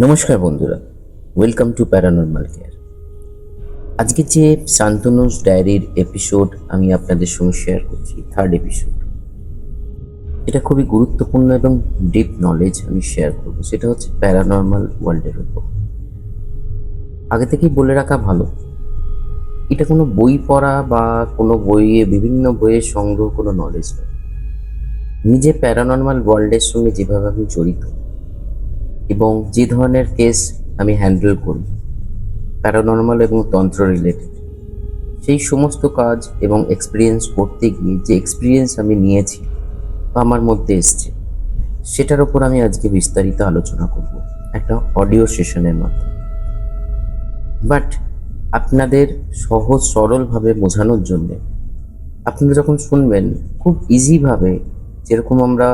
নমস্কার বন্ধুরা welcome to paranormal care আজকে যে শান্তনুস ডায়েরির এপিসোড আমি আপনাদের সঙ্গে শেয়ার করছি থার্ড এপিসোড এটা খুবই গুরুত্বপূর্ণ এবং ডিপ নলেজ আমি শেয়ার করব, সেটা হচ্ছে প্যারানর্মাল ওয়ার্ল্ডের উপর। আগে থেকেই বলে রাখা ভালো, এটা কোনো বই পড়া বা কোনো বইয়ে, বিভিন্ন বইয়ের সংগ্রহ কোনো নলেজ নয়। নিজে প্যারানর্মাল ওয়ার্ল্ডের সঙ্গে যেভাবে আমি জড়িত এবং যে ধরনের কেস আমি হ্যান্ডেল করি প্যারানর্মাল এবং তন্ত্র রিলেটেড সেই সমস্ত কাজ এবং এক্সপিরিয়েন্স করতে গিয়ে যে এক্সপিরিয়েন্স আমি নিয়েছি বা আমার মধ্যে এসছে, সেটার ওপর আমি আজকে বিস্তারিত আলোচনা করব একটা অডিও সেশনের মাধ্যমে। বাট আপনাদের সহজ সরলভাবে বোঝানোর জন্যে আপনারা যখন শুনবেন, খুব ইজিভাবে যেরকম আমরা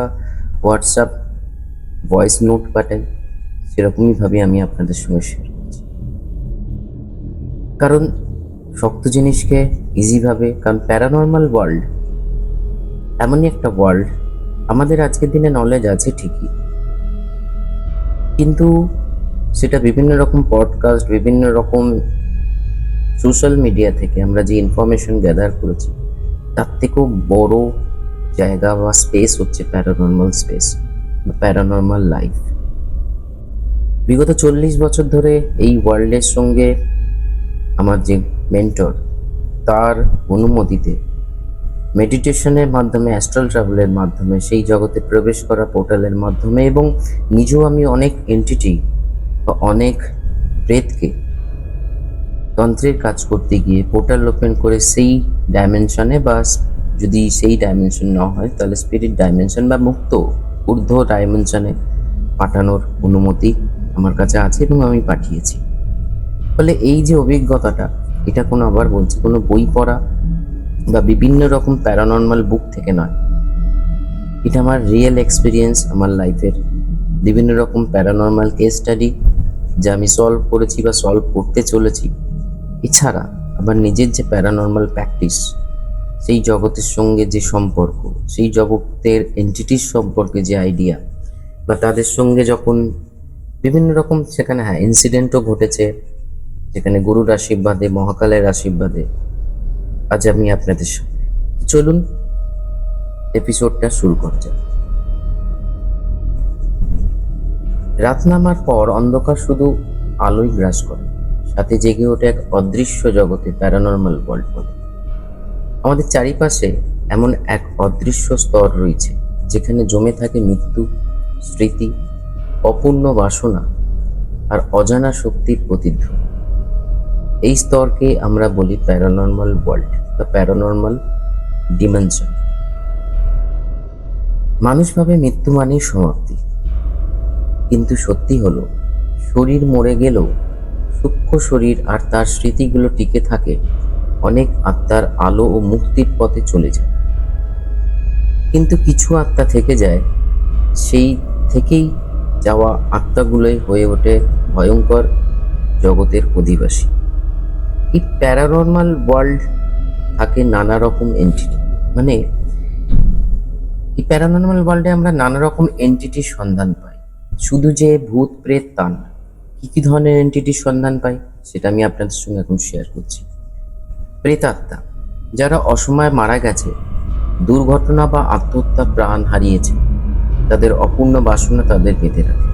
হোয়াটসঅ্যাপ ভয়েস নোট পাঠাই সেরকমইভাবে আমি আপনাদের সঙ্গে শেয়ার করছি। কারণ শক্ত জিনিসকে ইজিভাবে কারণ প্যারানর্মাল ওয়ার্ল্ড এমনই একটা ওয়ার্ল্ড আমাদের আজকের দিনে নলেজ আছে ঠিকই। কিন্তু সেটা বিভিন্ন রকম পডকাস্ট বিভিন্ন রকম সোশ্যাল মিডিয়া থেকে আমরা যে ইনফরমেশন গ্যাদার করেছি, তার থেকেও বড় জায়গা বা স্পেস হচ্ছে প্যারানর্মাল স্পেস বা প্যারানর্মাল লাইফ বিগত চল্লিশ বছর ধরে এই ওয়ার্ল্ডের সঙ্গে আমার যে মেন্টর, তার অনুমতিতে মেডিটেশনের মাধ্যমে, অ্যাস্ট্রাল ট্রাভেলের মাধ্যমে, সেই জগতে প্রবেশ করা পোর্টালের মাধ্যমে এবং নিজেও আমি অনেক এন্টিটি বা অনেক প্রেতকে তন্ত্রের কাজ করতে গিয়ে পোর্টাল ওপেন করে সেই ডাইমেনশনে বা যদি সেই ডাইমেনশন না হয়, তাহলে স্পিরিট ডাইমেনশন বা মুক্ত, ঊর্ধ্ব ডাইমেনশনে পাঠানোর অনুমতি আমার কাছে আছে এবং আমি পাঠিয়েছি। ফলে এই যে অভিজ্ঞতাটা, এটা কোনো আবার বলছি, কোনো বই পড়া বা বিভিন্ন রকম প্যারানর্মাল বুক থেকে নয়। এটা আমার রিয়েল এক্সপিরিয়েন্স আমার লাইফের বিভিন্ন রকম প্যারানর্মাল কেস স্টাডি যা আমি সলভ করেছি বা সলভ করতে চলেছি। এছাড়া আমার নিজের যে প্যারানর্মাল প্র্যাকটিস সেই জগতের সঙ্গে যে সম্পর্ক, সেই জগতের এন্টিটির সম্পর্কে যে আইডিয়া বা তাদের সঙ্গে যখন বিভিন্ন রকম সেখানে হ্যাঁ ইনসিডেন্টও ঘটেছে, যেখানে গুরুর আশীর্বাদে, মহাকালের আশীর্বাদে। আজ আমি আপনাদের চলুন এপিসোডটা শুরু করা যাক। রাত নামার পর অন্ধকার শুধু আলোই গ্রাস করে, সাথে জেগে ওঠে এক অদৃশ্য জগতে প্যারানর্মাল ওয়ার্ল্ড বলে। আমাদের চারিপাশে এমন এক অদৃশ্য স্তর রয়েছে, যেখানে জমে থাকে মৃত্যু, স্মৃতি অপূর্ণ বাসনা আর অজানা শক্তির প্রতিধ্বনি। এই স্তরকে আমরা বলি প্যারানর্মাল ওয়ার্ল্ড বা প্যারানর্মাল ডিমেনশন। মানুষ ভাবে মৃত্যু মানেই সমাপ্তি। কিন্তু সত্যি হলো, শরীর মরে গেলেও সূক্ষ্ম শরীর আর তার স্মৃতিগুলো টিকে থাকে অনেক আত্মার আলো ও মুক্তির পথে চলে যায়। কিন্তু কিছু আত্মা থেকে যায়, সেই থেকেই যাওয়া আত্মাগুলোই হয়ে ওঠে ভয়ঙ্কর জগতের অধিবাসী। এই প্যারানর্মাল ওয়ার্ল্ড থাকে নানা রকম এন্টিটি মানে এই প্যারানর্মাল ওয়ার্ল্ডে আমরা নানা রকম এন্টিটির সন্ধান পাই। শুধু যে ভূত, প্রেত, তা না। কী কী ধরনের এন্টিটির সন্ধান পাই, সেটা আমি আপনাদের সঙ্গে এখন শেয়ার করছি। প্রেতাত্মা, যারা অসময়ে মারা গেছে, দুর্ঘটনা বা আত্মহত্যা প্রাণ হারিয়েছে তাদের অপূর্ণ বাসনা তাদের বেঁধে রাখে।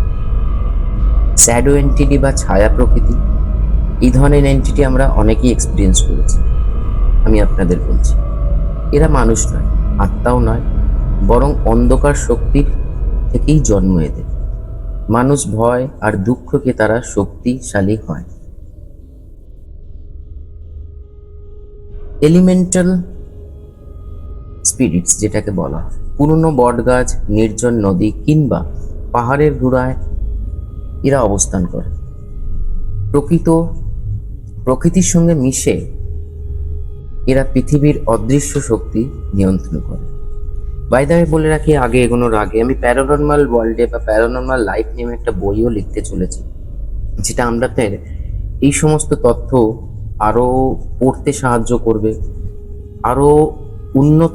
স্যাডো এন্টিটি বা ছায়া প্রকৃতি, এই ধরনের এন্টিটি আমরা অনেকেই এক্সপিরিয়েন্স করেছি। আমি আপনাদের বলছি, এরা মানুষ নয়, আত্মাও নয়, বরং অন্ধকার শক্তির থেকেই জন্ম এদের। মানুষ ভয় আর দুঃখকে তারা শক্তিশালী হয়। এলিমেন্টাল স্পিরিটস যেটাকে বলা হয়। পুরনো বটগাছ, নির্জন নদী কিংবা পাহাড়ের গুড়ায় এরা অবস্থান করে। প্রকৃত, প্রকৃতির সঙ্গে মিশে এরা পৃথিবীর অদৃশ্য শক্তি নিয়ন্ত্রণ করে। বাইদায় বলে রাখি, আগে এগোনোর আগে আমি প্যারানর্মাল ওয়ার্ল্ডে বা প্যারানর্মাল লাইফ নিয়ে একটা বইও লিখতে চলেছি, যেটা আমাদের এই সমস্ত তথ্য আরও পড়তে সাহায্য করবে, আরও উন্নত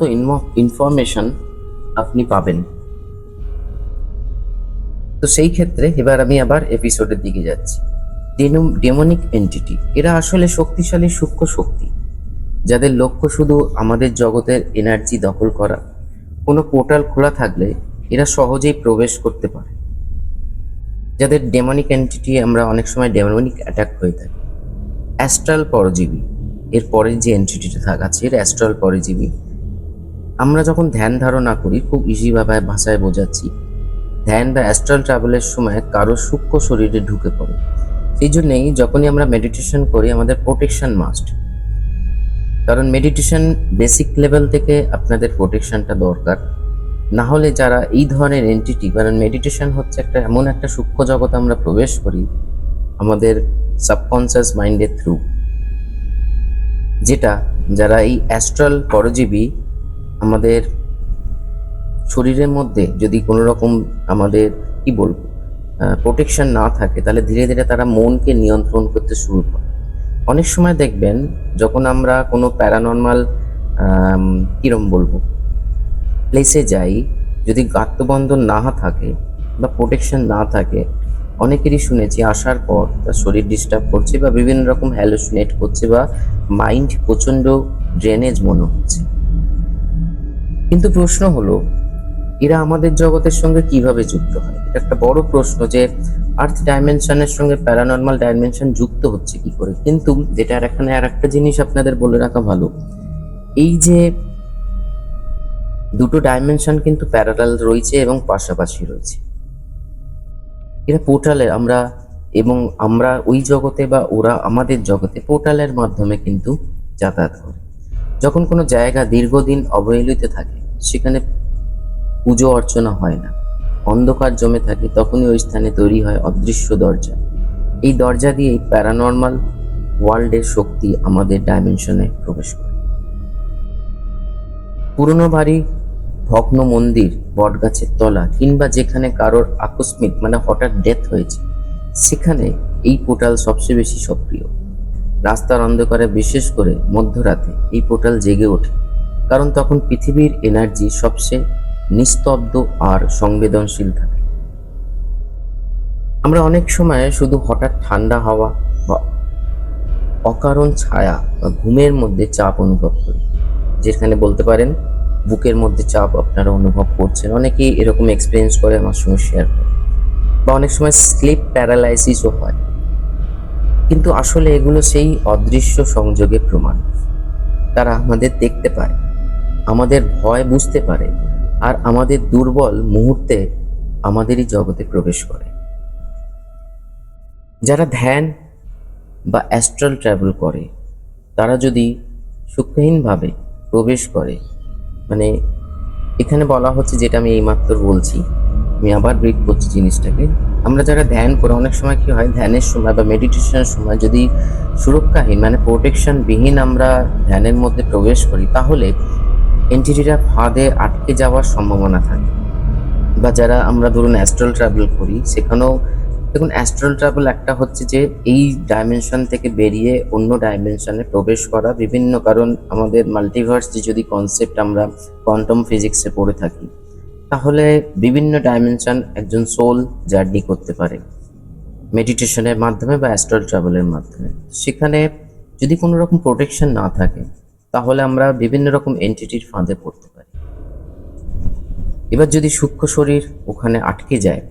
ইনফরমেশন আপনি পাবেন। তো সেই ক্ষেত্রে এবার আমি আবার এপিসোডের দিকে যাচ্ছি। ডেমনিক এন্টিটি এরা আসলে শক্তিশালী সূক্ষ্ম শক্তি, যাদের লক্ষ্য শুধু আমাদের জগতের এনার্জি দখল করা। কোনো পোর্টাল খোলা থাকলে এরা সহজেই প্রবেশ করতে পারে। যাদের ডেমনিক এন্টিটি আমরা অনেক সময় ডেমনিক অ্যাটাক হয়ে থাকি। অ্যাস্ট্রাল পরজীবী, এর পরের যে এন্টিটিটা থাকা আছে, এর অ্যাস্ট্রাল পরজীবী আমরা যখন ধ্যান ধারণা করি, খুব ইজিভাবে ভাষায় বোঝাচ্ছি। ধ্যান বা অ্যাস্ট্রাল ট্রাভেলের সময় কারও সূক্ষ্ম শরীরে ঢুকে পড়ে। সেই জন্যেই যখনই আমরা মেডিটেশন করি, আমাদের প্রোটেকশন মাস্ট কারণ মেডিটেশন বেসিক লেভেল থেকে আপনাদের প্রোটেকশনটা দরকার। না হলে যারা এই ধরনের এন্টিটি কারণ মেডিটেশন হচ্ছে একটা এমন একটা সূক্ষ্ম জগৎ আমরা প্রবেশ করি, আমাদের সাবকনসিয়াস মাইন্ডের থ্রু যেটা যারা এই অ্যাস্ট্রাল পরজীবী আমাদের শরীরের মধ্যে যদি কোনো রকম আমাদের, কি বলব প্রোটেকশন না থাকে, তাহলে ধীরে ধীরে তারা মনকে নিয়ন্ত্রণ করতে শুরু করে। অনেক সময় দেখবেন যখন আমরা কোনো প্যারানর্মাল কিরম বলব প্লেসে যাই, যদি গাত্রবন্ধন না থাকে বা প্রোটেকশন না থাকে, অনেকেরই শুনেছি আসার পর তার শরীর ডিস্টার্ব করছে বা বিভিন্ন রকম হ্যালোসিনেট করছে বা মাইন্ড প্রচণ্ড ড্রেনেজ মনে হচ্ছে। কিন্তু প্রশ্ন হলো, এরা আমাদের জগতের সঙ্গে কীভাবে যুক্ত হয়? এটা একটা বড় প্রশ্ন যে আর্থ ডাইমেনশনের সঙ্গে প্যারানর্মাল ডাইমেনশন যুক্ত হচ্ছে কি করে? কিন্তু যেটা আর এখানে আর একটা জিনিস আপনাদের বলে রাখা ভালো, এই যে দুটো ডাইমেনশন কিন্তু প্যারালাল রয়েছে এবং পাশাপাশি রয়েছে। এরা পোর্টালে আমরা এবং আমরা ওই জগতে বা ওরা আমাদের জগতে পোর্টালের মাধ্যমে কিন্তু যাতায়াত করে। যখন কোনো জায়গা দীর্ঘদিন অবহেলিত থাকে, সেখানে পুজো অর্চনা হয় না। অন্ধকার জমে থাকে, তখনই ওই স্থানে তৈরি হয় অদৃশ্য দরজা। এই দরজা দিয়েই প্যারানর্মাল ওয়ার্ল্ডের শক্তি আমাদের ডাইমেনশনে প্রবেশ করে। পুরনো বাড়ি, ভগ্ন মন্দির, বটগাছের তলা, কিংবা যেখানে কারোর আকস্মিক মানে হঠাৎ ডেথ হয়েছে, সেখানে এই পোর্টাল সবচেয়ে বেশি সক্রিয়। রাস্তার অন্ধকারে বিশেষ করে মধ্যরাতে এই পোর্টাল জেগে ওঠে। কারণ তখন পৃথিবীর এনার্জি সবচেয়ে নিস্তব্ধ আর সংবেদনশীল থাকে। আমরা অনেক সময় শুধু হঠাৎ ঠান্ডা হাওয়া বা অকারণ ছায়া বা ঘুমের মধ্যে চাপ অনুভব করি, যেখানে বলতে পারেন বুকের মধ্যে চাপ আপনারা অনুভব করছেন। অনেকেই এরকম এক্সপিরিয়েন্স করে, আমার সঙ্গে শেয়ার করে। বা অনেক সময় স্লিপ প্যারালাইসিসও হয়। কিন্তু আসলে এগুলো সেই অদৃশ্য সংযোগের প্রমাণ। তারা আমাদের দেখতে পায়, আমাদের ভয় বুঝতে পারে, আর আমাদের দুর্বল মুহূর্তে আমাদেরই জগতে প্রবেশ করে। যারা ধ্যান বা অ্যাস্ট্রাল ট্রাভেল করে, তারা যদি সূক্ষ্মহীনভাবে প্রবেশ করে মানে এখানে বলা হচ্ছে যেটা আমি এইমাত্র বলছি, আমি আবার ব্রিক করছি জিনিসটাকে। আমরা যারা ধ্যান করে, অনেক সময় কি হয়, ধ্যানের সময় বা মেডিটেশনের সময় যদি সুরক্ষাহীন মানে প্রোটেকশন বিহীন আমরা ধ্যানের মধ্যে প্রবেশ করি, তাহলে এন্টিটিটা ফাঁদে আটকে যাওয়ার সম্ভাবনা থাকে। বা যারা আমরা ধরুন অ্যাস্ট্রাল ট্রাভেল করি, সেখানেও দেখুন অ্যাস্ট্রাল ট্রাভেল একটা হচ্ছে যে এই ডাইমেনশন থেকে বেরিয়ে অন্য ডাইমেনশনে প্রবেশ করা। বিভিন্ন কারণ আমাদের মাল্টিভার্স যে যদি কনসেপ্ট আমরা কোয়ান্টাম ফিজিক্সে পড়ে থাকি। তাহলে বিভিন্ন ডাইমেনশন একজন সোল জার্নি করতে পারে। মেডিটেশনের মাধ্যমে বা অ্যাস্ট্রাল ট্রাভেলের মাধ্যমে। সেখানে যদি কোনো রকম প্রোটেকশন না থাকে, তাহলে আমরা বিভিন্ন রকম এন্টিটির ফাঁদে পড়তে পারি। এবার যদি সূক্ষ্ম শরীর ওখানে আটকে যায়,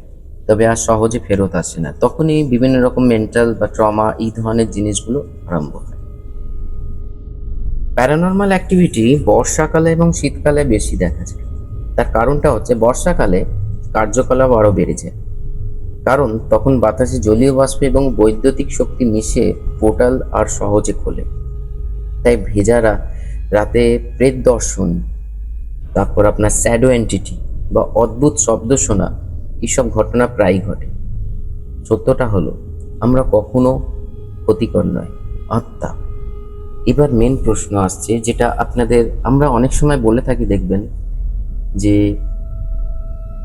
তবে আর সহজে ফেরত আসে না, তখনই বিভিন্ন রকম মেন্টাল বা ট্রমা এই ধরনের জিনিসগুলো আরম্ভ হয়। প্যারানর্মাল অ্যাক্টিভিটি বর্ষাকালে এবং শীতকালে বেশি দেখা যায়। তার কারণটা হচ্ছে বর্ষাকালে কার্যকলাপ আরও বেড়ে যায় কারণ তখন বাতাসে জলীয় বাষ্প এবং বৈদ্যুতিক শক্তি মিশে পোর্টাল আর সহজে খোলে। তাই ভেজারা রাতে প্রেত দর্শন, তারপর আপনার স্যাডো এন্টিটি বা অদ্ভুত শব্দ শোনা এইসব ঘটনা প্রায়ই ঘটে। সত্যটা হলো, আমরা কখনো ক্ষতিকর নয়, আত্মা। এবার মেন প্রশ্ন আসছে যেটা আপনাদের, আমরা অনেক সময় বলে থাকি, দেখবেন যে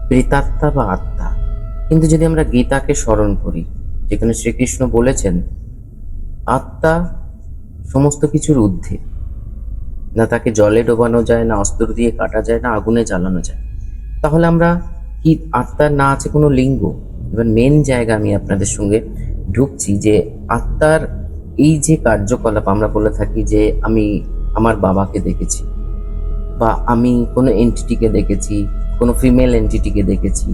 প্রেতাত্মা বা আত্মা। কিন্তু যদি আমরা গীতাকে স্মরণ করি, যেখানে শ্রীকৃষ্ণ বলেছেন, আত্মা সমস্ত কিছুর ঊর্ধ্বে। না তাকে জলে ডোবানো যায়, না অস্ত্র দিয়ে কাটা যায়, না আগুনে জ্বালানো যায়। তাহলে আমরা কি আত্মার না আছে কোনো লিঙ্গ? এবার মেন জায়গা আমি আপনাদের সঙ্গে ঢুকছি যে আত্মার এই যে কার্যকলাপ আমরা বলে থাকি যে আমি আমার বাবাকে দেখেছি। বা আমি কোনো এন্টিটিকে দেখেছি, কোনো ফিমেল এন্টিটিকে দেখেছি,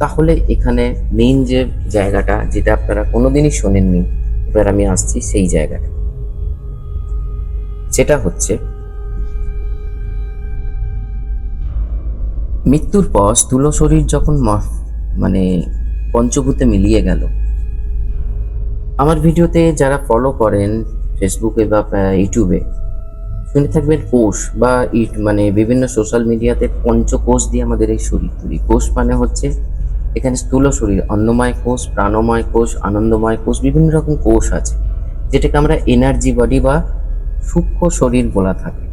তাহলে এখানে মেইন যে জায়গাটা যেটা আপনারা কোনোদিনই শোনেননি, এবার আমি আসছি সেই জায়গাটা। সেটা হচ্ছে মৃত্যুর পর স্থূল শরীর যখন মানে পঞ্চভূতে মিলিয়ে গেল। আমার ভিডিওতে যারা ফলো করেন ফেসবুকে বা ইউটিউবে শুনে থাকবেন কোষ বা ইট মানে বিভিন্ন সোশ্যাল মিডিয়াতে পঞ্চকোষ দিয়ে আমাদের এই শরীর তৈরি। কোষ মানে হচ্ছে এখানে স্থূল শরীর, অন্নময় কোষ, প্রাণময় কোষ, আনন্দময় কোষ, বিভিন্ন রকম কোষ আছে, যেটাকে আমরা এনার্জি বডি বা সূক্ষ্ম শরীর বলা থাকে,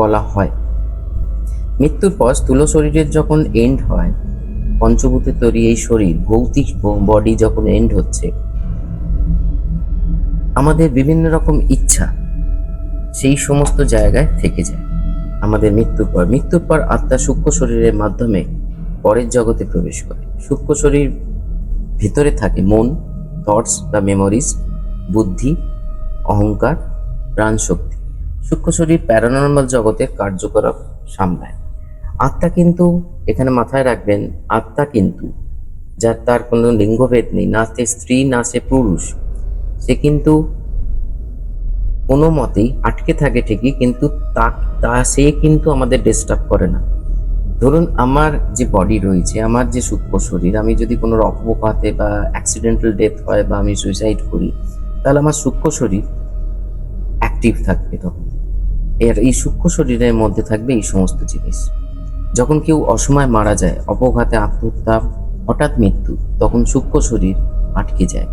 বলা হয়। মৃত্যুর পর স্থূল শরীরের যখন এন্ড হয়, পঞ্চভূতে তৈরি এই শরীর, ভৌতিক বডি যখন এন্ড হচ্ছে, আমাদের বিভিন্ন রকম ইচ্ছা সেই সমস্ত জায়গায় থেকে যায়। আমাদের মৃত্যুর পর মৃত্যুর পর আত্মা সূক্ষ্ম শরীরের মাধ্যমে পরের জগতে প্রবেশ করে। সূক্ষ্ম শরীর ভিতরে থাকে মন থটস বা মেমোরিজ বুদ্ধি, অহংকার, প্রাণশক্তি। সূক্ষ্ম শরীর প্যারানর্মাল জগতের কার্যকলাপ সামলায়। আত্মা কিন্তু এখানে মাথায় রাখবেন, আত্মা কিন্তু যার তার কোনো লিঙ্গভেদ নেই, না সে স্ত্রী, না সে পুরুষ। সে কিন্তু কোনো মতেই আটকে থাকে ঠিকই, কিন্তু তা তা সে কিন্তু আমাদের ডিস্টার্ব করে না। ধরুন আমার যে বডি রয়েছে, আমার যে সূক্ষ্ম শরীর, আমি যদি কোনো অপঘাতে বা অ্যাক্সিডেন্টাল ডেথ হয় বা আমি সুইসাইড করি, তাহলে আমার সূক্ষ্ম শরীর অ্যাক্টিভ থাকবে তখন। এর এই সূক্ষ্ম শরীরের মধ্যে থাকবে এই সমস্ত জিনিস। যখন কেউ অসময় মারা যায়, অপঘাতে আত্মহত্যা, হঠাৎ মৃত্যু, তখন সূক্ষ্ম শরীর আটকে যায়।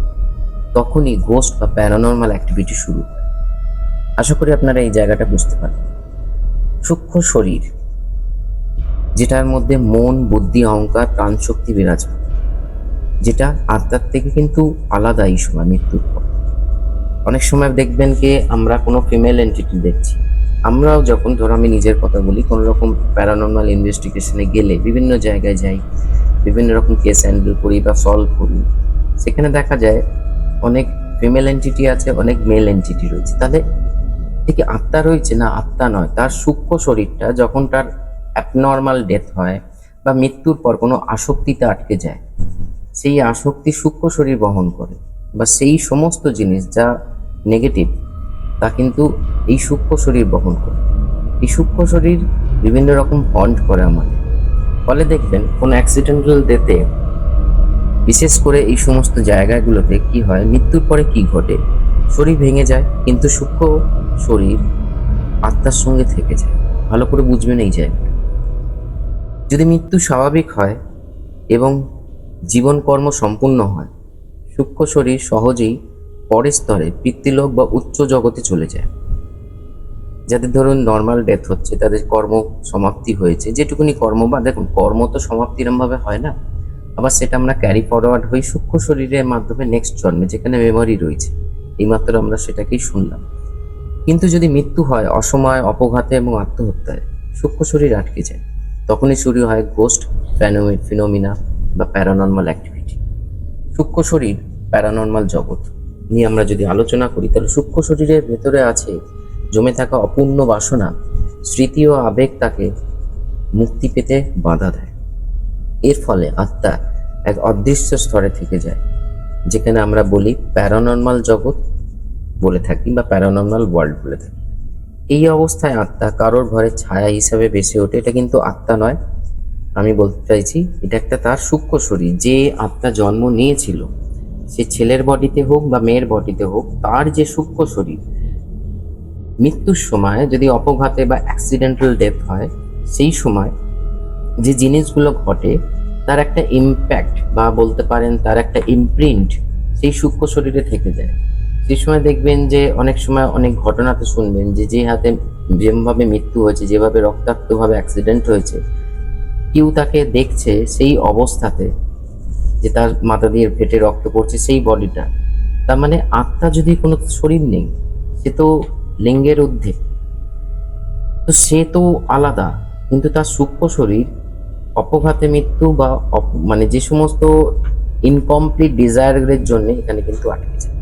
তখনই ঘোস্ট বা প্যারানর্মাল অ্যাক্টিভিটি শুরু হয়। আশা করি আপনারা এই জায়গাটা বুঝতে পারেন সূক্ষ্ম শরীর, যেটার মধ্যে মন, বুদ্ধি, অহংকার, প্রাণশক্তি বিরাজমান, যেটা আত্মার থেকে কিন্তু আলাদা এই সময়, মৃত্যুর পর। অনেক সময় দেখবেন কি, আমরা কোনো ফিমেল এন্টিটি দেখছি। আমরাও যখন ধরো আমি নিজের কথা বলি কোনো রকম প্যারানর্মাল ইনভেস্টিগেশনে গেলে বিভিন্ন জায়গায় যাই, বিভিন্ন রকম কেস হ্যান্ডেল করি বা সলভ করি, সেখানে দেখা যায় অনেক ফিমেল এন্টিটি আছে, অনেক মেল এন্টিটি রয়েছে। তাহলে ঠিক আত্মা রয়েছে না আত্মা নয়, তার সূক্ষ্ম শরীরটা যখন তার অ্যাবনর্মাল ডেথ হয় বা মৃত্যুর পর কোনো আসক্তিতে আটকে যায়, সেই আসক্তি সূক্ষ্ম শরীর বহন করে বা সেই সমস্ত জিনিস যা নেগেটিভ তা কিন্তু এই সূক্ষ্ম শরীর বহন করে। এই সূক্ষ্ম শরীর বিভিন্ন রকম হন্ট করে আমাদের। ফলে দেখবেন কোনো অ্যাক্সিডেন্টাল ডেতে বিশেষ করে এই সমস্ত জায়গাগুলোতে কি হয়, মৃত্যুর পরে কি ঘটে, শরীর ভেঙে যায়, কিন্তু সূক্ষ্ম শরীর আত্মার সঙ্গে থেকে যায়। ভালো করে বুঝবেন এই জায়গাটা। যদি মৃত্যু স্বাভাবিক হয় এবং জীবন কর্ম সম্পূর্ণ হয়, সূক্ষ্ম শরীর সহজেই পরের স্তরে পিতৃলোক বা উচ্চ জগতে চলে যায়। যাদের ধরুন নর্মাল ডেথ হচ্ছে, তাদের কর্ম সমাপ্তি হয়েছে। যেটুকুনি কর্ম বা দেখুন, কর্ম তো সমাপ্তি এরমভাবে হয় না। আবার সেটা আমরা ক্যারি ফরওয়ার্ড হই সূক্ষ্ম শরীরের মাধ্যমে নেক্সট জন্মে, যেখানে মেমোরি রয়েছে। এইমাত্র আমরা সেটাকেই শুনলাম। কিন্তু যদি মৃত্যু হয় অসময়, অপঘাতে এবং আত্মহত্যায়, সূক্ষ্ম শরীর আটকে যায়, তখনই শুরু হয় গোস্ট ফিনোমিনা বা প্যারানর্মাল অ্যাক্টিভিটি সূক্ষ্ম শরীর প্যারানর্মাল জগৎ নিয়ে আমরা যদি আলোচনা করি, তাহলে সূক্ষ্ম শরীরের ভেতরে আছে জমে থাকা অপূর্ণ বাসনা, স্মৃতি ও আবেগ তাকে মুক্তি পেতে বাধা দেয়। এর ফলে আত্মা এক অদৃশ্য স্তরে থেকে যায়, যেখানে আমরা বলি প্যারানর্মাল জগৎ বলে থাকি বা প্যারানর্মাল ওয়ার্ল্ড বলে থাকি। এই অবস্থায় আত্মা কারোর ঘরের ছায়া হিসাবে বেসে ওঠে, এটা কিন্তু আত্মা নয়। আমি বলতে চাইছি, এটা একটা তার সূক্ষ্ম শরীর, যে আত্মা জন্ম নিয়েছিল, সে ছেলের বডিতে হোক বা মেয়ের বডিতে হোক, তার যে সূক্ষ্ম শরীর, মৃত্যুর সময় যদি অপঘাতে বা অ্যাক্সিডেন্টাল ডেথ হয়, সেই সময় যে জিনিসগুলো ঘটে, তার একটা ইম্প্যাক্ট বা বলতে পারেন তার একটা ইমপ্রিন্ট সেই সূক্ষ্ম শরীরে থেকে যায়। সেই সময় দেখবেন যে অনেক সময় অনেক ঘটনাতে শুনবেন যে যে হাতে যেভাবে মৃত্যু হয়েছে, যেভাবে রক্তাক্তভাবে অ্যাক্সিডেন্ট হয়েছে, কেউ তাকে দেখছে সেই অবস্থাতে যে তার মাথা দিয়ে ফেটে রক্ত পড়ছে সেই বডিটা তার মানে আত্মা যদি কোনো শরীর নেই, সে তো লিঙ্গের ঊর্ধ্বে। তো সে তো আলাদা, কিন্তু তার সূক্ষ্ম শরীর, অপঘাতে মৃত্যু বা মানে যে সমস্ত ইনকমপ্লিট ডিজায়ারের জন্য এখানে কিন্তু আটকে যায়।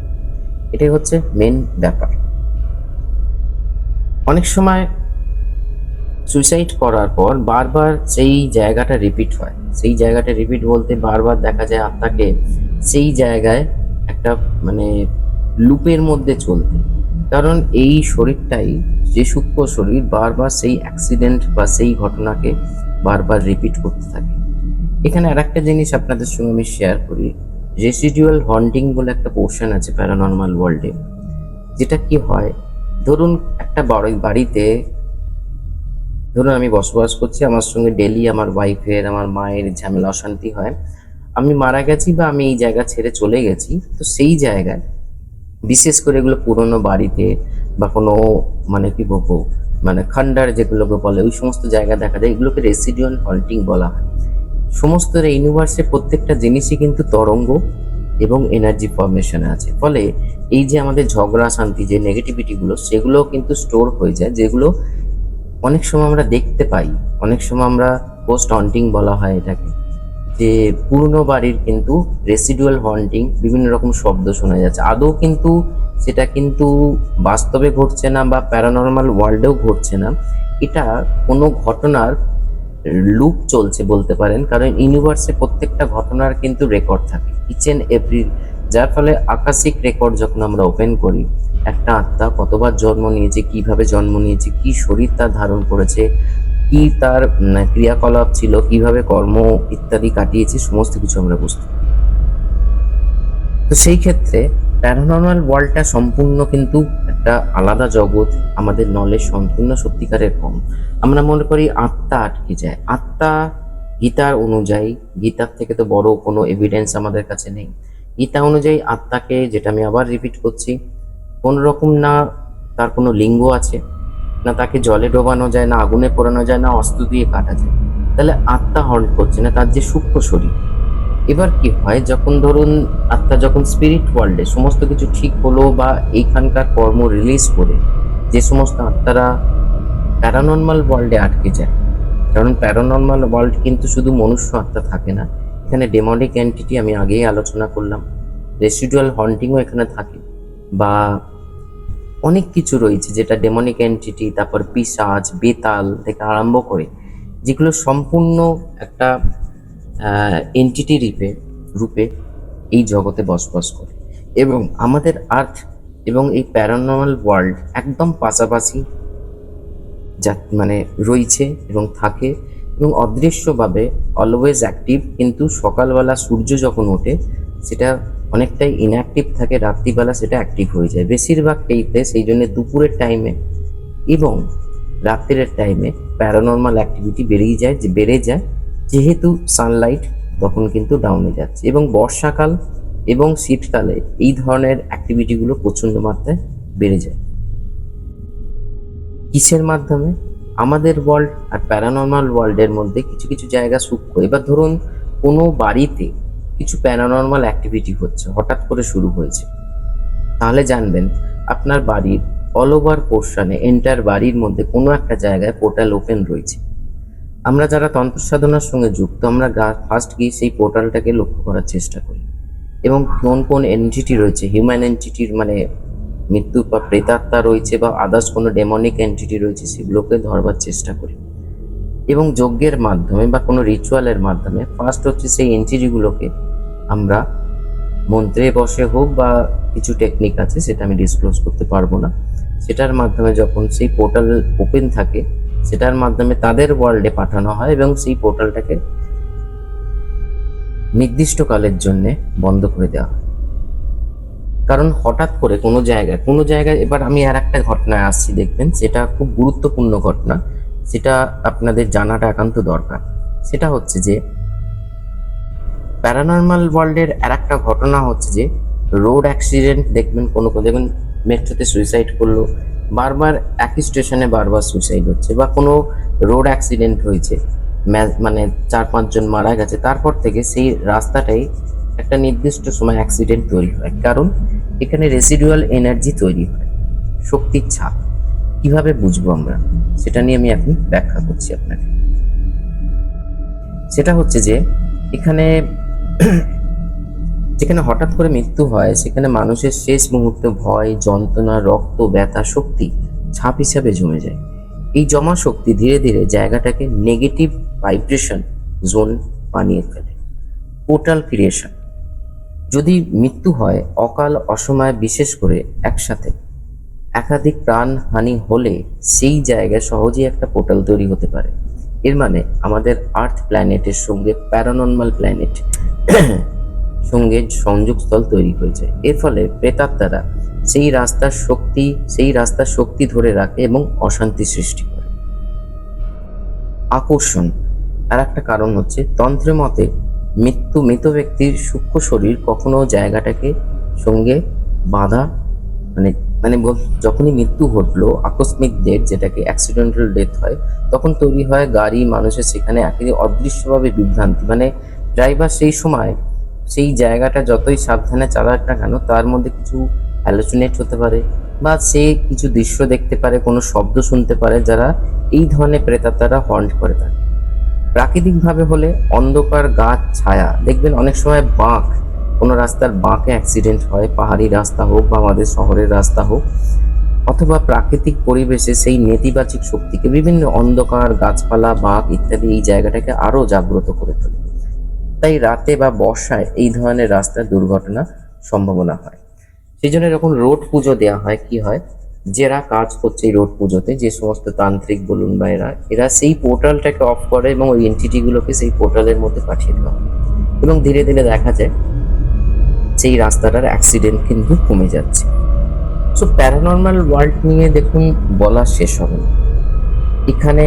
এটাই হচ্ছে মেন ব্যাপার। অনেক সময় সুইসাইড করার পর বারবার সেই জায়গাটা রিপিট হয়। সেই জায়গাটা রিপিট বলতে বারবার দেখা যায় আত্মাকে সেই জায়গায় একটা মানে লুপের মধ্যে চলতে। কারণ এই শরীরটাই, যে সূক্ষ্ম শরীর বারবার সেই অ্যাক্সিডেন্ট বা সেই ঘটনাকে বারবার রিপিট করতে থাকে। এখানে আর একটা জিনিস আপনাদের সঙ্গে আমি শেয়ার করি। রেসিডুয়াল হন্টিং বলে একটা পোর্শন আছে প্যারানর্মাল ওয়ার্ল্ডে যেটা কি হয়? ধরুন একটা বাড়ি, বাড়িতে, ধরুন আমি বসবাস করছি, আমার সঙ্গে ডেলি আমার ওয়াইফের আমার মায়ের ঝামেলা, অশান্তি হয়। আমি মারা গেছি বা আমি এই জায়গা ছেড়ে চলে গেছি, তো সেই জায়গায়, বিশেষ করে এগুলো পুরনো বাড়িতে বা কোনো মানে কি বলব মানে খান্ডার যেগুলোকে বলে, ওই সমস্ত জায়গা দেখা যায়, এগুলোকে রেসিডুয়াল হল্টিং বলা হয়। সমস্ত ইউনিভার্সে প্রত্যেকটা জিনিসই কিন্তু তরঙ্গ এবং এনার্জি ফর্মেশনে আছে। ফলে এই যে আমাদের ঝগড়া, শান্তি, যে নেগেটিভিটিগুলো সেগুলো কিন্তু স্টোর হয়ে যায়, যেগুলো অনেক সময় আমরা দেখতে পাই। অনেক সময় আমরা পোস্ট হন্টিং বলা হয় এটাকে। যে পুরনো বাড়ির কিন্তু রেসিডুয়াল হন্টিং বিভিন্ন রকম শব্দ শোনা যাচ্ছে। আদৌ কিন্তু সেটা কিন্তু বাস্তবে ঘটছে না বা প্যারানর্মাল ওয়ার্ল্ডেও ঘটছে না। এটা কোনো ঘটনার লুপ চলছে বলতে পারেন, কারণ ইউনিভার্সে প্রত্যেকটা ঘটনার কিন্তু রেকর্ড থাকে ইচ এন্ড এভরি যার ফলে আকাশিক রেকর্ড যখন আমরা ওপেন করি, একটা আত্মা কতবার জন্ম নিয়েছে, কীভাবে জন্ম নিয়েছে, কি শরীর তার ধারণ করেছে, কি তার ক্রিয়াকলাপ ছিল, কীভাবে কর্ম ইত্যাদি কাটিয়েছে, সমস্ত কিছু আমরা বুঝতে তো সেই ক্ষেত্রে প্যারানর্মাল ওয়ার্ল্ডটা সম্পূর্ণ কিন্তু একটা আলাদা জগৎ, আমাদের নলেজ সম্পূর্ণ সত্যিকারের কম। আমরা মনে করি আত্মা আটকে যায়। আত্মা গীতার অনুযায়ী, গীতার থেকে তো বড় কোনো এভিডেন্স আমাদের কাছে নেই। গীতা অনুযায়ী আত্মাকে, যেটা আমি আবার রিপিট করছি, কোন রকম না তার কোনো লিঙ্গ আছে, না তাকে জলে ডোবানো যায়, না আগুনে পোড়ানো যায়, না অস্ত্র দিয়ে কাটা যায়। তাহলে আত্মা হন্ট করছে না, তার যে সূক্ষ্ম শরীর। এবার কি হয়, যখন ধরুন আত্মা যখন স্পিরিট ওয়ার্ল্ডে সমস্ত কিছু ঠিক হলো বা এইখানকার কর্ম রিলিজ করে, যে সমস্ত আত্মারা প্যারানর্মাল ওয়ার্ল্ডে আটকে যায়, কারণ প্যারানর্মাল ওয়ার্ল্ড কিন্তু শুধু মনুষ্য আত্মা থাকে না, এখানে ডেমনিক এন্টিটি আমি আগেই আলোচনা করলাম রেসিডুয়াল হন্টিংও এখানে থাকে, বা অনেক কিছু রয়েছে যেটা ডেমনিক এন্টিটি তারপর পিসাজ বেতাল থেকে আরম্ভ করে, যেগুলো সম্পূর্ণ একটা এন্টিটি রূপে রূপে এই জগতে বসবাস করে। এবং আমাদের আর্থ এবং এই প্যারানর্মাল ওয়ার্ল্ড একদম পাশাপাশি যা মানে রয়েছে এবং থাকে এবং অদৃশ্যভাবে অলওয়েজ অ্যাক্টিভ কিন্তু সকালবেলা সূর্য যখন ওঠে, সেটা অনেকটাই ইনঅ্যাক্টিভ থাকে, রাত্রিবেলা সেটা অ্যাক্টিভ হয়ে যায়। বেশিরভাগ কেইতে সেই জন্য দুপুরের টাইমে এবং রাত্রের টাইমে প্যারানর্মাল অ্যাক্টিভিটি বেড়েই যায়, যে বেড়ে যায়। যেহেতু সানলাইট তখন কিন্তু ডাউনে যাচ্ছে এবং বর্ষাকাল এবং শীতকালে এই ধরনের অ্যাক্টিভিটিগুলো প্রচণ্ড মাত্রায় বেড়ে যায়। কিসের মাধ্যমে? আমাদের ওয়ার্ল্ড আর প্যারানর্মাল ওয়ার্ল্ডের মধ্যে কিছু কিছু জায়গা সূক্ষ্ম। এবার ধরুন কোনো বাড়িতে কিছু প্যারানর্মাল অ্যাক্টিভিটি হচ্ছে, হঠাৎ করে শুরু হয়েছে। তাহলে জানবেন, আপনার বাড়ির অল ওভার পোর্শনে এন্টার বাড়ির মধ্যে কোনো একটা জায়গায় পোর্টাল ওপেন রয়েছে। আমরা যারা তন্ত্র সাধনার সঙ্গে যুক্ত, আমরা ফার্স্ট গিয়ে সেই পোর্টালটাকে লক্ষ্য করার চেষ্টা করি। এবং কোন কোন এন্টিটি রয়েছে হিউম্যান এনটিটির মানে মৃত্যু বা প্রেতাত্মা রয়েছে বা আদার্স কোনো ডেমনিক এন্টিটি রয়েছে, সেগুলোকে ধরবার চেষ্টা করি। এবং যজ্ঞের মাধ্যমে বা কোনো রিচুয়ালের মাধ্যমে ফার্স্ট হচ্ছে সেই এন্টিটিগুলোকে আমরা মন্ত্রে বসে হোক বা কিছু টেকনিক আছে, সেটা আমি ডিসক্লোজ করতে পারব না। সেটার মাধ্যমে যখন সেই পোর্টাল ওপেন থাকে সেটার মাধ্যমে তাদের ওয়ার্ল্ডে পাঠানো হয় এবং সেই পোর্টালটাকে নির্দিষ্টকালের জন্য বন্ধ করে দেওয়া হয়। কারণ হঠাৎ করে কোনো জায়গায় কোনো জায়গায় এবার আমি আর একটা ঘটনায় আসছি, দেখবেন সেটা খুব গুরুত্বপূর্ণ ঘটনা, সেটা আপনাদের জানাটা একান্ত দরকার। সেটা হচ্ছে যে প্যারানর্মাল ওয়ার্ল্ডের আর একটা ঘটনা হচ্ছে যে রোড অ্যাক্সিডেন্ট দেখবেন কোনো, দেখবেন মেট্রোতে সুইসাইড করল। বারবার একই স্টেশনে বারবার সুইসাইড হচ্ছে বা কোনো রোড অ্যাক্সিডেন্ট হয়েছে। মানে চার পাঁচজন মারা গেছে। তারপর থেকে সেই রাস্তাটাই একটা নির্দিষ্ট সময় অ্যাক্সিডেন্ট তৈরি হয়। কারণ এখানে রেসিডুয়াল এনার্জি তৈরি হয়। শক্তির ছাপ। কীভাবে বুঝব আমরা? সেটা নিয়ে আমি এখন ব্যাখ্যা করছি আপনাকে। সেটা হচ্ছে যে এখানে যেখানে হঠাৎ করে মৃত্যু হয়, সেখানে মানুষের শেষ মুহূর্তে ভয়, যন্ত্রণা, রক্ত, ব্যথা, শক্তি, ছাপ হিসাবে জমে যায়। এই জমা শক্তি ধীরে ধীরে জায়গাটাকে নেগেটিভ ভাইব্রেশন জোন বানিয়ে ফেলে। পোর্টাল ক্রিয়েশন যদি মৃত্যু হয়, অকাল অসময়ে বিশেষ করে একসাথে। একাধিক প্রাণহানি হলে সেই জায়গায় সহজেই একটা পোর্টাল তৈরি হতে পারে। এর মানে আমাদের আর্থ প্ল্যানেটের সঙ্গে প্যারানর্মাল প্ল্যানেট সঙ্গে সংযোগস্থল তৈরি হয়েছে। এর ফলে প্রেতাত্মারা সেই রাস্তার শক্তি, সেই রাস্তার শক্তি ধরে রাখে এবং অশান্তি সৃষ্টি করে। আকর্ষণ। আর একটা কারণ হচ্ছে, তন্ত্রের মতে মৃত্যু মৃত ব্যক্তির সূক্ষ্ম শরীর কখনো জায়গাটাকে সঙ্গে বাধা মানে মানে যখনই মৃত্যু ঘটলো, আকস্মিক ডেথ যেটাকে অ্যাক্সিডেন্টাল ডেথ হয়, তখন তৈরি হয় গাড়ি, মানুষের সেখানে একেবারে অদৃশ্যভাবে বিভ্রান্তি। মানে ড্রাইভার সেই সময় সেই জায়গাটা যতই সাবধানে চালাক না কেন, তার মধ্যে কিছু হ্যালোসিনেট হতে পারে বা সে কিছু দৃশ্য দেখতে পারে, কোনো শব্দ শুনতে পারে যারা এই ধরনের প্রেতাত্মারা হন্ট করে থাকে। প্রাকৃতিকভাবে হলে অন্ধকার গাছ ছায়া, দেখবেন অনেক সময় বাঁক, কোনো রাস্তার বাঁকে অ্যাক্সিডেন্ট হয়, পাহাড়ি রাস্তা হোক বা আমাদের শহরের রাস্তা হোক, অথবা প্রাকৃতিক পরিবেশে সেই নেতিবাচক শক্তিকে বিভিন্ন অন্ধকার গাছপালা, বাঁক ইত্যাদি এই জায়গাটাকে আরও জাগ্রত করে তোলে। তাই রাতে বা বর্ষায় এই ধরনের রাস্তার দুর্ঘটনা সম্ভাবনা হয়। সেই জন্য এরকম রোড পুজো দেওয়া হয়। কি হয়? যারা কাজ করছে এই রোড পুজোতে, যে সমস্ত তান্ত্রিক বলুন বা এরা এরা সেই পোর্টালটাকে অফ করে এবং ওই এন্টিটিগুলোকে সেই পোর্টালের মধ্যে পাঠিয়ে দেওয়া এবং ধীরে ধীরে দেখা যায়, সেই রাস্তাটার অ্যাক্সিডেন্ট কিন্তু কমে যাচ্ছে। সো প্যারানর্মাল ওয়ার্ল্ড নিয়ে দেখুন, বলা শেষ হবে এখানে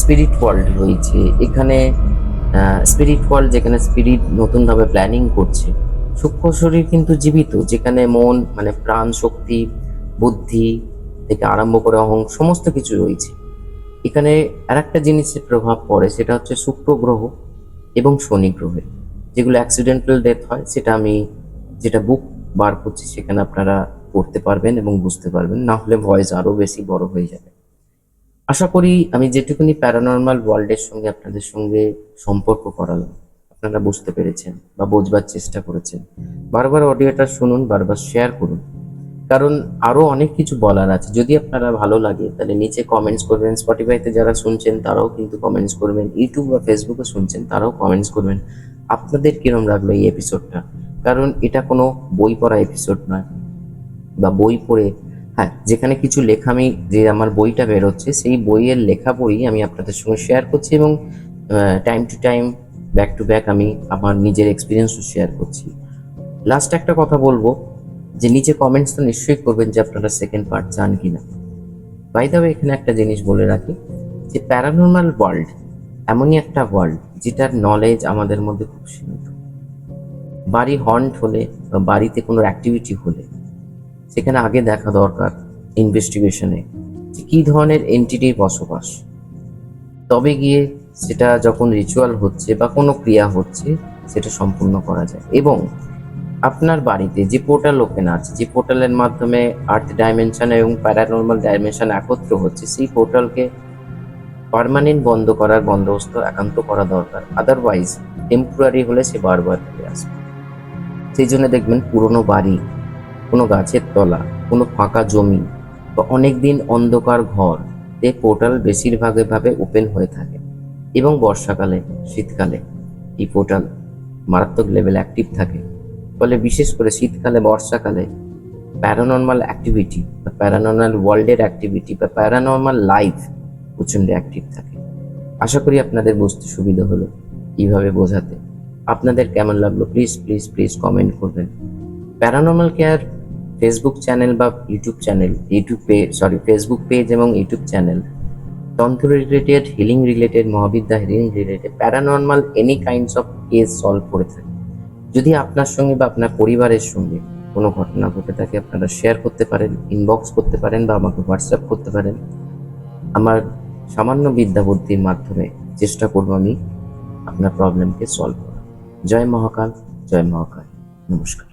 স্পিরিট ওয়ার্ল্ড রয়েছে। এখানে স্পিরিট ওয়ার্ল্ড যেখানে স্পিরিট নতুনভাবে প্ল্যানিং করছে। সূক্ষ্ম শরীর কিন্তু জীবিত, যেখানে মন মানে প্রাণ, শক্তি, বুদ্ধি থেকে আরম্ভ করে অহং, সমস্ত কিছু রয়েছে। এখানে আরেকটা জিনিসের প্রভাব পড়ে, সেটা হচ্ছে শুক্র গ্রহ এবং শনি গ্রহের। যেগুলো অ্যাক্সিডেন্টাল ডেথ হয়, সেটা আমি যেটা বুক বার করছি, সেখানে আপনারা পড়তে পারবেন এবং বুঝতে পারবেন। না হলে ভয়েস আরও বেশি বড় হয়ে যাবে। আশা করি আমি যেটুকুনি প্যারানর্মাল ওয়ার্ল্ডের সঙ্গে আপনাদের সঙ্গে সম্পর্ক করালাম। আপনারা বুঝতে পেরেছেন বা বোঝবার চেষ্টা করেছেন। বারবার অডিওটা শুনুন, বারবার শেয়ার করুন। কারণ আরও অনেক কিছু বলার আছে। যদি আপনারা ভালো লাগে, তাহলে নিচে কমেন্টস করবেন। স্পটিফাইতে যারা শুনছেন, তারাও কিন্তু কমেন্টস করবেন। ইউটিউব বা ফেসবুকে শুনছেন, তারাও কমেন্টস করবেন। আপনাদের কিরম লাগল এই এপিসোডটা কারণ এটা কোনো বই পড়া এপিসোড নয় বা বই পড়ে হ্যাঁ যেখানে কিছু লেখা আমি যে আমার বইটা বেরোচ্ছে, সেই বইয়ের লেখা বই আমি আপনাদের সঙ্গে শেয়ার করছি এবং time to time back to back আমি আমার নিজের এক্সপিরিয়েন্সও শেয়ার করছি। লাস্ট একটা কথা বলব, যে নিচে কমেন্টস তো নিশ্চয়ই করবেন যে আপনারা সেকেন্ড পার্ট চান কিনা। বাই দ্য ওয়ে এখানে একটা জিনিস বলে রাখি, যে প্যারানর্মাল ওয়ার্ল্ড এমনই একটা ওয়ার্ল্ড যেটার নলেজ আমাদের মধ্যে খুব সীমিত। বাড়ি হন্ট হলে বা বাড়িতে কোনো অ্যাক্টিভিটি হলে সেখানে আগে দেখা দরকার ইনভেস্টিগেশনে যে কী ধরনের এন্টিটির বসবাস। তবে গিয়ে সেটা যখন রিচুয়াল হচ্ছে বা কোনো ক্রিয়া হচ্ছে, সেটা সম্পূর্ণ করা যায়। এবং আপনার বাড়িতে যে পোর্টাল ওপেন আছে, যে পোর্টালের মাধ্যমে আর্থ ডাইমেনশন এবং প্যারানর্মাল ডাইমেনশন একত্র হচ্ছে, সেই পোর্টালকে পার্মানেন্ট বন্ধ করার বন্দোবস্ত একান্ত করা দরকার। আদারওয়াইজ টেম্পোরারি হলে সে বারবার ফিরে আসবে। সেই জন্য দেখবেন পুরনো বাড়ি কোনো গাছের তলা, কোনো ফাঁকা জমি বা অনেক দিন অন্ধকার ঘর, তে পোর্টাল বেশিরভাগে ভাবে ওপেন হয়ে থাকে। এবং বর্ষাকালে, শীতকালে এই পোর্টাল মারাত্মক লেভেল অ্যাক্টিভ থাকে। ফলে বিশেষ করে শীতকালে, বর্ষাকালে প্যারানর্মাল অ্যাক্টিভিটি বা প্যারানর্মাল ওয়ার্ল্ডের অ্যাক্টিভিটি বা প্যারানর্মাল লাইফ প্রচণ্ড অ্যাক্টিভ থাকে। আশা করি আপনাদের বুঝতে সুবিধা হলো এইভাবে বোঝাতে। আপনাদের কেমন লাগল? প্লিজ প্লিজ প্লিজ কমেন্ট করবেন। প্যারানর্মাল কেয়ার ফেসবুক চ্যানেল বা ইউটিউব চ্যানেল ইউটিউব পে সরি ফেসবুক পেজ এবং ইউটিউব চ্যানেল তন্ত্র related healing related মহাবিদ্যা healing related paranormal any kinds of case solve করে থাকে। যদি আপনার সঙ্গে বা আপনার পরিবারের সঙ্গে কোনো ঘটনা ঘটে থাকে, আপনারা শেয়ার করতে পারেন ইনবক্স করতে পারেন বা আমাকে হোয়াটসঅ্যাপ করতে পারেন। আমার সামান্য বিদ্যা বুদ্ধির মাধ্যমে চেষ্টা করব আমি আপনার প্রবলেমকে সলভ করা জয় মহাকাল জয় মহাকাল। নমস্কার।